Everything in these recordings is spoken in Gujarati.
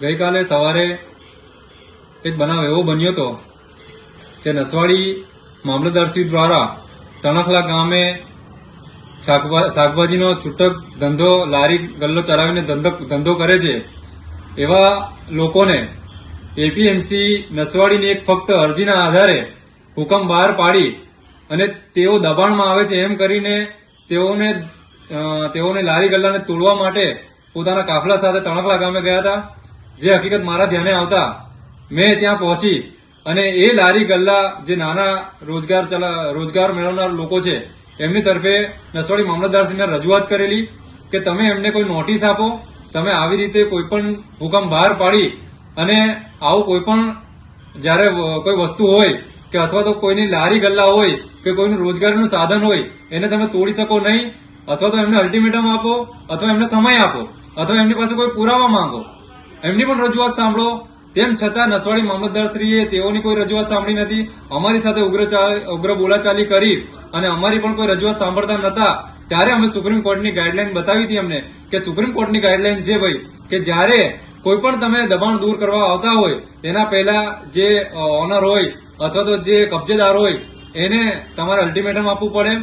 ગઈકાલે સવારે એક બનાવ એવો બન્યો હતો કે નસવાડી મામલતદારશ્રી દ્વારા તણખલા ગામે શાકભા- શાકભાજીનો છૂટક ધંધો લારી ગલ્લો ચલાવીને ધંધો કરે છે. એવા લોકોને એપીએમસી નસવાડીની એક ફક્ત અરજીના આધારે હુકમ બહાર પાડી અને તેઓ દબાણમાં આવે છે એમ કરીને તેઓને તેઓને લારી ગલ્લાને તોડવા માટે પોતાના કાફલા સાથે તણખલા ગામે ગયા હતા. જે હકીકત મારા ધ્યાને આવતા, મેં ત્યાં પહોંચી અને એ લારી ગલ્લા જે નાના રોજગાર રોજગાર મેળવનાર લોકો છે, એમની તરફે નસવાડી મામલતદારશ્રીને રજૂઆત કરેલી કે તમે એમને કોઈ નોટિસ આપો, તમે આવી રીતે કોઈ પણ હુકમ બહાર પાડી અને આવું કોઈ પણ જ્યારે કોઈ વસ્તુ હોય કે અથવા તો કોઈની લારી ગલ્લા હોય કે કોઈનું રોજગારીનું સાધન હોય, એને તમે તોડી શકો નહીં, અથવા તો એમને અલ્ટિમેટમ આપો, અથવા એમને સમય આપો, અથવા એમની પાસે કોઈ પુરાવા માંગો. એમની પણ રજૂઆત સાંભળો. તેમ છતાં નસવાડી મામલતદારશ્રીએ તેઓની કોઈ રજૂઆત સાંભળી નથી. અમારી સાથે ઉગ્ર ઉગ્ર બોલાચાલી કરી અને અમારી પણ કોઈ રજૂઆત સાંભળતા નતા. ત્યારે અમે સુપ્રીમ કોર્ટની ગાઈડલાઈન બતાવી હતી અમને કે સુપ્રીમ કોર્ટની ગાઈડલાઈન છે ભાઈ, કે જ્યારે કોઈ પણ તમે દબાણ દૂર કરવા આવતા હોય, તેના પહેલા જે ઓનર હોય અથવા તો જે કબજેદાર હોય, એને તમારે અલ્ટિમેટમ આપવું પડે.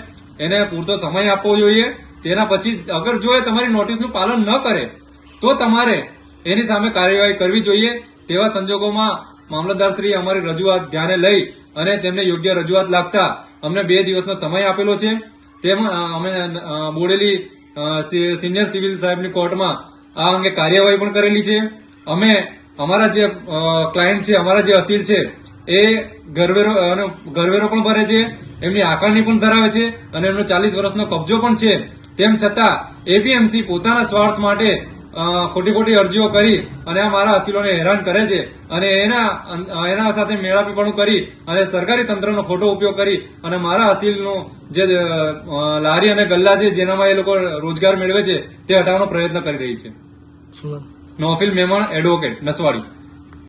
એને પૂરતો સમય આપવો જોઈએ. તેના પછી અગર જો એ તમારી નોટિસનું પાલન ન કરે, તો તમારે એની સામે કાર્યવાહી કરવી જોઈએ તેવા સંજોગોમાં મામલતદારશ્રીએ અમારી રજૂઆત ધ્યાને લઈ અને તેમને યોગ્ય રજૂઆત લાગતા અમને બે દિવસનો સમય આપેલો છે. તેમ અમે બોડેલી સિનિયર સિવિલ સાહેબની કોર્ટમાં આ અંગે કાર્યવાહી પણ કરેલી છે. અમે અમારા જે ક્લાયન્ટ છે, અમારા જે અસીલ છે, એ ઘરવેરો, અને ઘરવેરો પણ ભરે છે, એમની આકારણી પણ ધરાવે છે અને એમનો ચાલીસ વર્ષનો કબજો પણ છે. તેમ છતાં, એપીએમસી પોતાના સ્વાર્થ માટે ખોટી ખોટી અરજીઓ કરી અને આ મારા અસીલોને હેરાન કરે છે અને એના એના સાથે મેળાપીપણું કરી અને સરકારી તંત્રનો ખોટો ઉપયોગ કરી અને મારા અસીલનું જે લારી અને ગલ્લા છે જેનામાં એ લોકો રોજગાર મેળવે છે તે હટાવવાનો પ્રયત્ન કરી રહી છે. નોફિલ મેમણ એડવોકેટ નસવાડી.